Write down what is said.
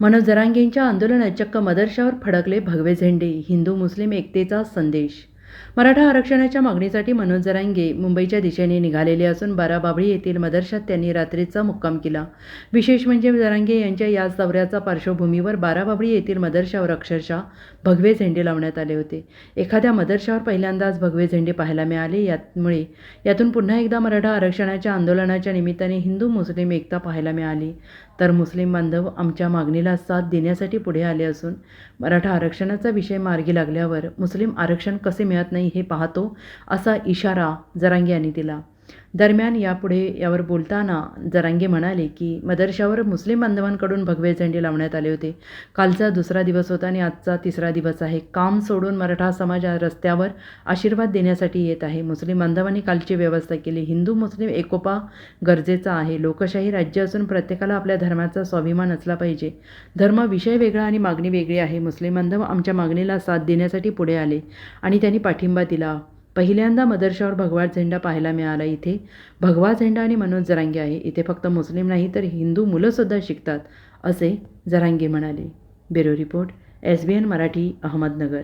मनोज जरांगेंच्या आंदोलनात चक्क मदरशावर फडकले भगवे झेंडे हिंदू मुस्लिम एकतेचा संदेश मराठा आरक्षणाच्या मागणीसाठी मनोज जरांगे मुंबईच्या दिशेने निघालेले असून बाराबाबळी येथील मदरशात त्यांनी रात्रीचा मुक्काम केला. विशेष म्हणजे जरांगे यांच्या याच दौऱ्याचा पार्श्वभूमीवर बाराबाबळी येथील मदरशावर अक्षरशः भगवे झेंडे लावण्यात आले होते. एखाद्या मदरशावर पहिल्यांदाच भगवे झेंडे पाहायला मिळाले. यामुळे यातून पुन्हा एकदा मराठा आरक्षणाच्या आंदोलनाच्या निमित्ताने हिंदू मुस्लिम एकता पाहायला मिळाली. तर मुस्लिम बांधव आमच्या मागणीला साथ देण्यासाठी पुढे आले असून मराठा आरक्षणाचा विषय मार्गी लागल्यावर मुस्लिम आरक्षण कसे मिळत नाही हे पाहतो असा इशारा जरांगे यांनी दिला. दरम्यान यापुढे यावर बोलताना जरांगे म्हणाले की मदरशावर मुस्लिम बांधवांकडून भगवे झेंडे लावण्यात आले होते. कालचा दुसरा दिवस होता आणि आजचा तिसरा दिवस आहे. काम सोडून मराठा समाज रस्त्यावर आशीर्वाद देण्यासाठी येत आहे. मुस्लिम बांधवांनी कालची व्यवस्था केली. हिंदू मुस्लिम एकोपा गरजेचा आहे. लोकशाही राज्य असून प्रत्येकाला आपल्या धर्माचा स्वाभिमान असला पाहिजे. धर्म विषय वेगळा आणि मागणी वेगळी आहे. मुस्लिम बांधव आमच्या मागणीला साथ देण्यासाठी पुढे आले आणि त्यांनी पाठिंबा दिला. पहिल्यांदा मदरशावर भगवा झेंडा पाहायला मिळाला इथे. भगवा झेंडा आणि मनोज जरांगे आहे. इथे फक्त मुस्लिम नाही तर हिंदू मुलंसुद्धा शिकतात असे जरांगे म्हणाले. Bureau report S B N Marathi Ahmednagar.